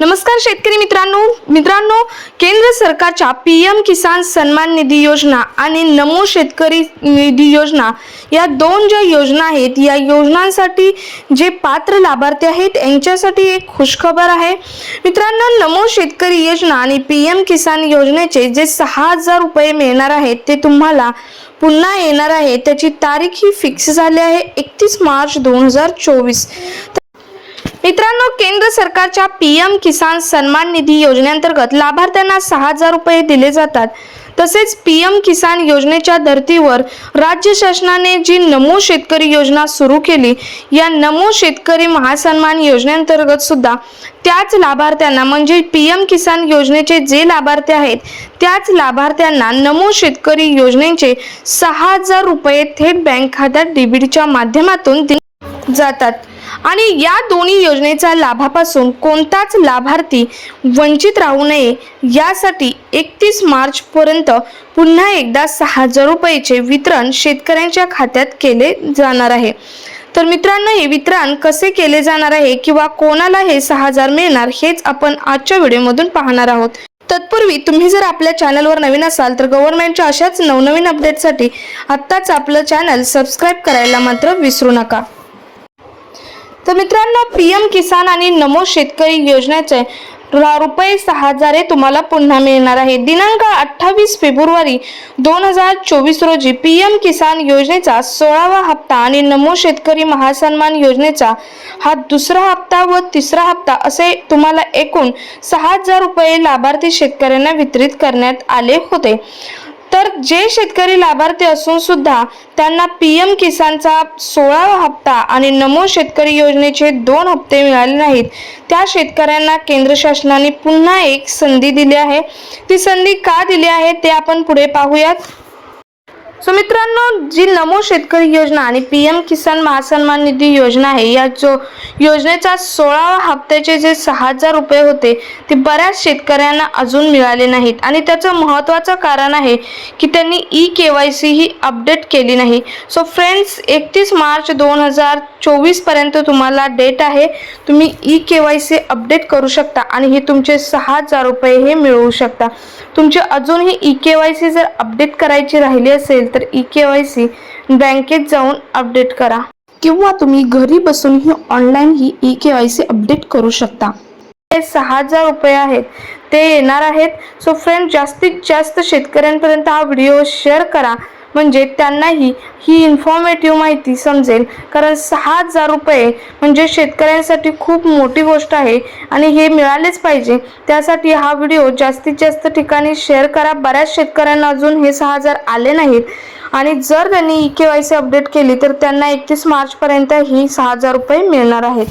नमस्कार शेतकरी मित्रांनो. मित्रांनो केंद्र सरकारच्या पी एम किसान सन्मान निधी योजना आणि नमो शेतकरी निधी योजना या दोन ज्या योजना आहेत या योजनांसाठी जे पात्र लाभार्थी आहेत यांच्यासाठी एक खुशखबर आहे. मित्रांनो नमो शेतकरी योजना आणि पी एम किसान योजनेचे जे सहा हजार रुपये मिळणार आहेत ते तुम्हाला पुन्हा येणार आहे. त्याची तारीख ही फिक्स झाली आहे एकतीस मार्च दोन हजार चोवीस. मित्रांनो केंद्र सरकारच्या पी एम किसान सन्मान निधी योजनेअंतर्गत लाभार्थ्यांना सहा हजार रुपये दिले जातात. तसेच पी एम किसान योजनेच्या धर्तीवर राज्य शासनाने जी नमो शेतकरी योजना सुरू केली या नमो शेतकरी महासन्मान योजनेअंतर्गत सुद्धा त्याच लाभार्थ्यांना म्हणजे पी एम किसान योजनेचे जे लाभार्थी आहेत त्याच लाभार्थ्यांना नमो शेतकरी योजनेचे सहा हजार रुपये थेट बँक खात्यात डेबिटच्या माध्यमातून जातात. आणि या दोन्ही योजनेचा लाभापासून कोणताच लाभार्थी वंचित राहू नये यासाठी एकतीस मार्च पर्यंत पुन्हा एकदा सहा हजार रुपयेचे वितरण शेतकऱ्यांच्या खात्यात केले जाणार आहे. तर मित्रांनो हे वितरण कसे केले जाणार आहे किंवा कोणाला हे सहा हजार मिळणार हेच आपण आजच्या व्हिडिओमधून पाहणार आहोत. तत्पूर्वी तुम्ही जर आपल्या चॅनलवर नवीन असाल तर गव्हर्नमेंटच्या अशाच नवनवीन अपडेटसाठी आत्ताच आपलं चॅनल सबस्क्राईब करायला मात्र विसरू नका. तर मित्रांनो पी एम किसान आणि नमो शेतकरी योजनेचे रुपये सहा हजार हे तुम्हाला पुन्हा मिळणार आहे. दिनांक अठ्ठावीस फेब्रुवारी दोन हजार चोवीस रोजी पी एम किसान योजनेचा सोळावा हप्ता आणि नमो शेतकरी महासन्मान योजनेचा हा दुसरा हप्ता व तिसरा हप्ता असे तुम्हाला एकूण सहा हजार रुपये लाभार्थी शेतकऱ्यांना वितरित करण्यात आले होते. तर जे शेतकरी लाभार्थी असून सुद्धा त्यांना पी एम किसानचा सोळावा हप्ता आणि नमो शेतकरी योजनेचे दोन हप्ते मिळाले नाहीत. त्या शेतकऱ्यांना केंद्र शासनाने पुन्हा एक संधी दिली आहे. ती संधी का दिली आहे ते आपण पुढे पाहूयात. सो मित्रांनो जी नमो शेतकरी योजना आणि पी एम किसान महासन्मान निधी योजना आहे या जो योजनेचा सोळावा हप्त्याचे जे सहा हजार रुपये होते ते बऱ्याच शेतकऱ्यांना अजून मिळाले नाहीत. आणि त्याचं महत्त्वाचं कारण आहे की त्यांनी ई के वाय सी ही अपडेट केली नाही. सो फ्रेंड्स एकतीस मार्च दोन हजार चोवीसपर्यंत तुम्हाला डेट आहे. तुम्ही E K Y C update करू शकता आणि हे तुमचे सहा हजार रुपये हे मिळवू शकता. तुमचे अजूनही ई के वाय सी जर अपडेट करायची राहिली असेल तर ई के वाय सी बँकेत जाऊन अपडेट करा. किंवा तुम्ही घरी बसूनही ऑनलाईन ही E K Y C update करू शकता. हे सहा हजार रुपये आहेत. ते येणार आहेत. सो फ्रेंड जास्तीत जास्त शेतकऱ्यांपर्यंत हा व्हिडिओ शेअर करा. म्हणजे त्यांनाही ही इन्फॉर्मेटिव्ह माहिती समजेल. कारण सहा हजार रुपये म्हणजे शेतकऱ्यांसाठी खूप मोठी गोष्ट आहे आणि हे मिळालेच पाहिजे. त्यासाठी हा व्हिडिओ जास्तीत जास्त ठिकाणी शेअर करा. बऱ्याच शेतकऱ्यांना अजून हे सहा हजार आले नाहीत. आणि जर त्यांनी E K Y C update केली तर त्यांना एकतीस मार्चपर्यंत ही सहा हजार रुपये मिळणार आहेत.